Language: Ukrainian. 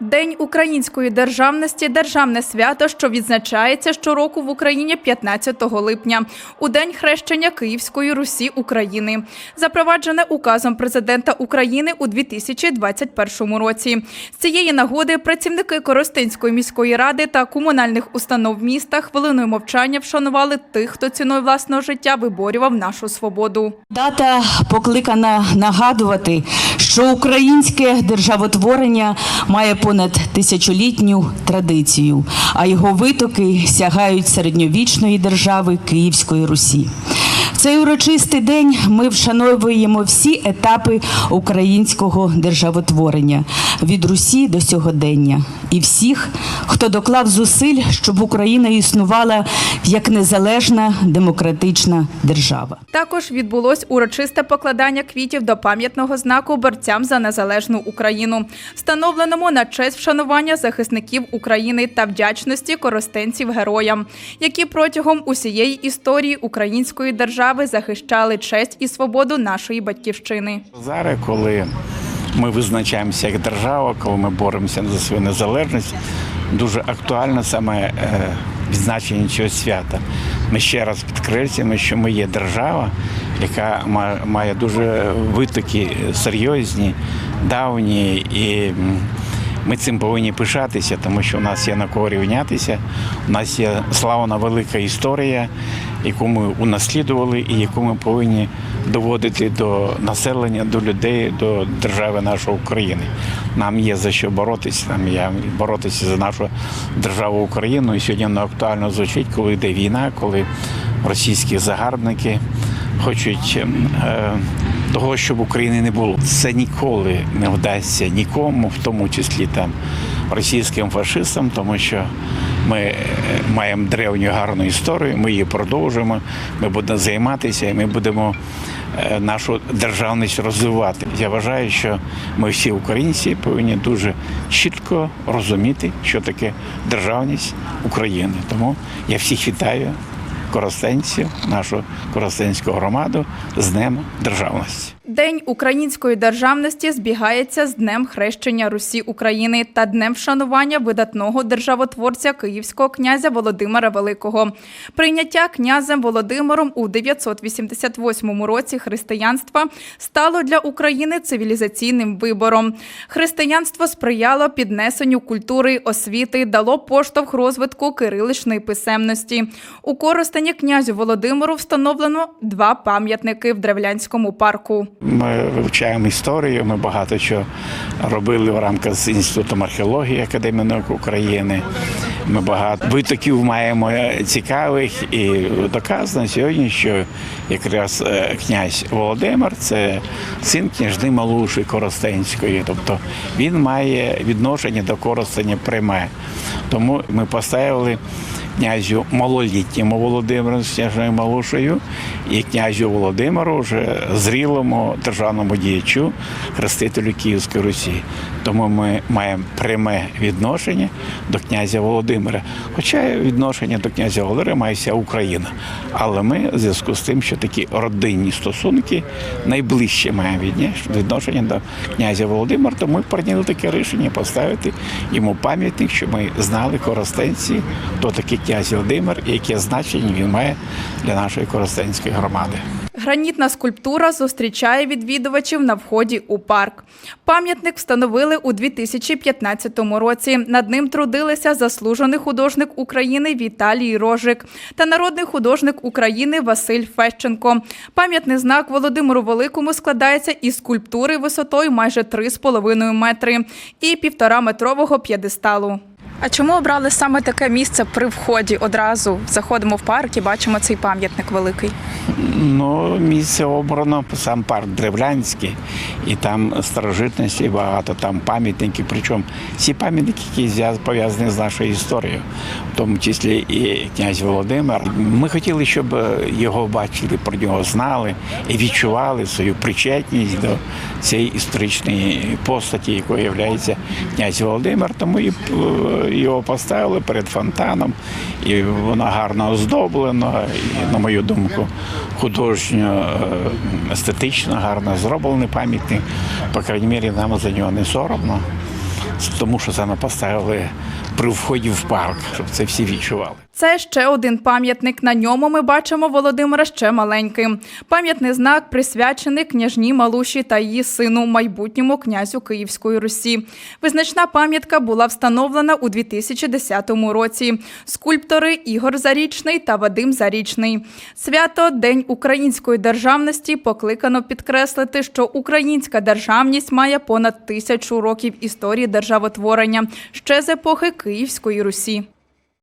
День української державності державне свято, що відзначається щороку в Україні 15 липня, у день хрещення Київської Русі України, запроваджене указом президента України у 2021 році. З цієї нагоди працівники Коростенської міської ради та комунальних установ міста хвилиною мовчання вшанували тих, хто ціною власного життя виборював нашу свободу. Дата покликана нагадувати, що українське державотворення має понад тисячолітню традицію, а його витоки сягають середньовічної держави Київської Русі. В цей урочистий день ми вшановуємо всі етапи українського державотворення від Русі до сьогодення і всіх, хто доклав зусиль, щоб Україна існувала як незалежна демократична держава. Також відбулось урочисте покладання квітів до пам'ятного знаку борцям за незалежну Україну, встановленому на честь вшанування захисників України та вдячності коростенців героям, які протягом усієї історії української держави захищали честь і свободу нашої батьківщини. Зараз, коли ми визначаємося як держава, коли ми боремося за свою незалежність, дуже актуально саме е, відзначення цього свята. Ми ще раз підкреслюємо, що ми є держава, яка має дуже витоки серйозні, давні і. Ми цим повинні пишатися, тому що у нас є на кого рівнятися. У нас є славна велика історія, яку ми унаслідували і яку ми повинні доводити до населення, до людей, до держави нашої України. Нам є за що боротися. Нам є боротися за нашу державу Україну. І сьогодні воно актуально звучить, коли йде війна, коли російські загарбники хочуть. ем, Е, того, щоб України не було. Це ніколи не вдасться нікому, в тому числі там російським фашистам, тому що ми е, маємо древню гарну історію, ми її продовжуємо, ми будемо займатися і ми будемо е, нашу державність розвивати. Я вважаю, що ми всі українці повинні дуже чітко розуміти, що таке державність України. Тому я всіх вітаю коростенців, нашу коростенську громаду з Днем Державності. День української державності збігається з Днем хрещення Русі України та Днем вшанування видатного державотворця Київського князя Володимира Великого. Прийняття князем Володимиром у 988 році християнства стало для України цивілізаційним вибором. Християнство сприяло піднесенню культури, освіти, дало поштовх розвитку кириличної писемності. У Коростені князю Володимиру встановлено два пам'ятники в Древлянському парку. Ми вивчаємо історію. Ми багато чого робили в рамках з інститутом археології Академії наук України. Ми багато витоків маємо цікавих і доказано сьогодні, що якраз е, князь Володимир це син княжни Малуші Коростенської. Тобто він має відношення до Коростеня пряме. Тому ми поставили князю малолітньому Володимиру з княжною Малушею і князю Володимиру, вже зрілому державному діячу, хрестителю Київської Русі. Тому ми маємо пряме відношення до князя Володимира. Хоча відношення до князя Володимира має вся Україна. Але ми в зв'язку з тим, що такі родинні стосунки найближче маємо відношення до князя Володимира, то ми прийняли таке рішення поставити йому пам'ятник, щоб ми знали коростенці, хто такий князь Володимир і яке значення він має для нашої коростенської громади. Гранітна скульптура зустрічає відвідувачів на вході у парк. Пам'ятник встановили у 2015 році. Над ним трудилися заслужений художник України Віталій Рожик та народний художник України Василь Фещенко. Пам'ятний знак Володимиру Великому складається із скульптури висотою майже 3,5 метри і півтораметрового п'єдесталу. А чому обрали саме таке місце при вході? Одразу заходимо в парк і бачимо цей пам'ятник великий. Ну, місце обрано, сам парк Древлянський, і там старожитності багато, там пам'ятники. Причому всі пам'ятники, які пов'язані з нашою історією, в тому числі і князь Володимир. Ми хотіли, щоб е, його бачили, про нього знали і відчували свою причетність до цієї історичної постаті, якою є князь Володимир. Тому і е, його поставили перед фонтаном, і вона гарно оздоблена. і, на мою думку, художньо, е, естетично, гарно зроблений пам'ятник. По крайній мірі, нам за нього не соромно. тому що саме поставили при вході в парк, щоб це всі відчували. Це ще один пам'ятник. На ньому ми бачимо Володимира ще маленьким. Пам'ятний знак присвячений княжні Малуші та її сину, майбутньому князю Київської Русі. Визначна пам'ятка була встановлена у 2010 році. Скульптори Ігор Зарічний та Вадим Зарічний. Свято День української державності покликано підкреслити, що українська державність має понад тисячу років історії державотворення ще з епохи Київської Русі.